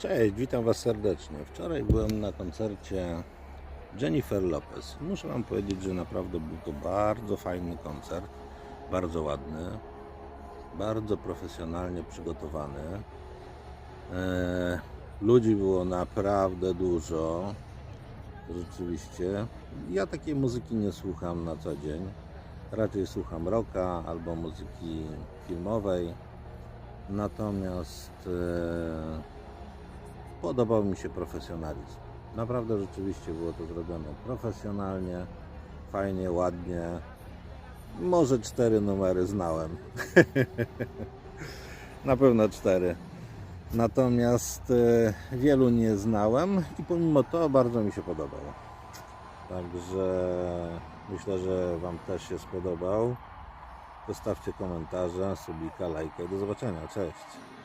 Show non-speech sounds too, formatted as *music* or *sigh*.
Cześć, witam Was serdecznie. Wczoraj byłem na koncercie Jennifer Lopez. Muszę Wam powiedzieć, że naprawdę był to bardzo fajny koncert, bardzo ładny, bardzo profesjonalnie przygotowany. Eee, ludzi było naprawdę dużo, rzeczywiście. Ja takiej muzyki nie słucham na co dzień. Raczej słucham rocka albo muzyki filmowej. Natomiast e, podobał mi się profesjonalizm. Naprawdę rzeczywiście było to zrobione profesjonalnie, fajnie, ładnie. Może cztery numery znałem. *laughs* Na pewno cztery. Natomiast e, wielu nie znałem i pomimo to bardzo mi się podobał. Także myślę, że Wam też się spodobał. Zostawcie komentarze, subika, lajka i do zobaczenia. Cześć!